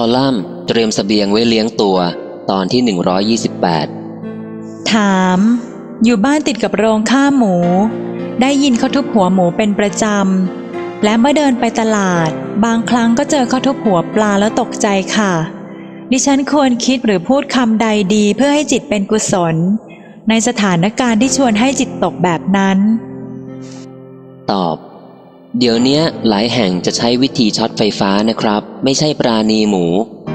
อลัมน์ เตรียมสเสบียงไว้เลี้ยงตัว ตอนที่ 128 ถาม อยู่บ้านติดกับโรงฆ่าหมู ได้ยินเขาทุบหัวหมูเป็นประจำ และเมื่อเดินไปตลาด บางครั้งก็เจอเขาทุบหัวปลาแล้วตกใจค่ะ ดิฉันควรคิดหรือพูดคำใดดีเพื่อให้จิตเป็นกุศล ในสถานการณ์ที่ชวนให้จิตตกแบบนั้น ตอบ เดี๋ยวนี้หลายแห่งจะใช้วิธีช็อตไฟฟ้านะครับ ไม่ใช่ปราณีหมู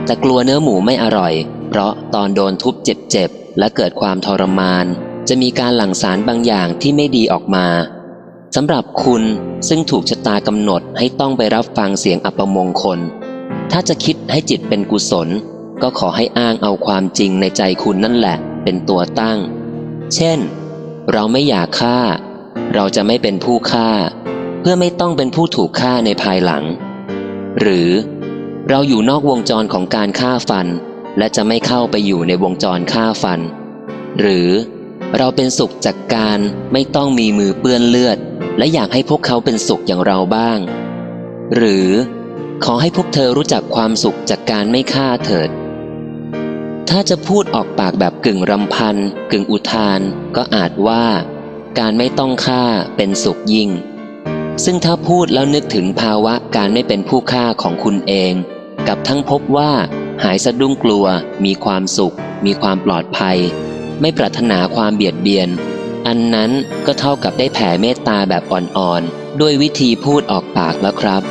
แต่กลัวเนื้อหมูไม่อร่อย เพราะตอนโดนทุบเจ็บๆ และเกิดความทรมาน จะมีการหลั่งสารบางอย่างที่ไม่ดีออกมาสำหรับคุณซึ่งถูกชะตากำหนดให้ต้องไปรับฟังเสียงอัปมงคล ถ้าจะคิดให้จิตเป็นกุศล ก็ขอให้อ้างเอาความจริงในใจคุณนั่นแหละ เป็นตัวตั้ง เช่น เราไม่อยากฆ่า เราจะไม่เป็นผู้ฆ่า เพื่อไม่ต้องเป็นผู้ถูกฆ่าในภายหลัง หรือเราอยู่นอกวงจรของการฆ่าฟัน และจะไม่เข้าไปอยู่ในวงจรฆ่าฟัน หรือเราเป็นสุขจากการไม่ต้องมีมือเปื้อนเลือด และอยากให้พวกเขาเป็นสุขอย่างเราบ้าง หรือขอให้พวกเธอรู้จักความสุขจากการไม่ฆ่าเถิด ถ้าจะพูดออกปากแบบกึ่งรำพัน กึ่งอุทาน ก็อาจว่า การไม่ต้องฆ่าเป็นสุขยิ่ง ซึ่งถ้าพูดแล้วนึกถึงภาวะการไม่เป็นผู้ฆ่าของคุณเอง กับทั้งพบว่า หายสะดุ้งกลัว มีความสุข มีความปลอดภัย ไม่ปรารถนาความเบียดเบียน อันนั้นก็เท่ากับได้แผ่เมตตาแบบอ่อนๆ ด้วยวิธีพูดออกปากแล้วครับ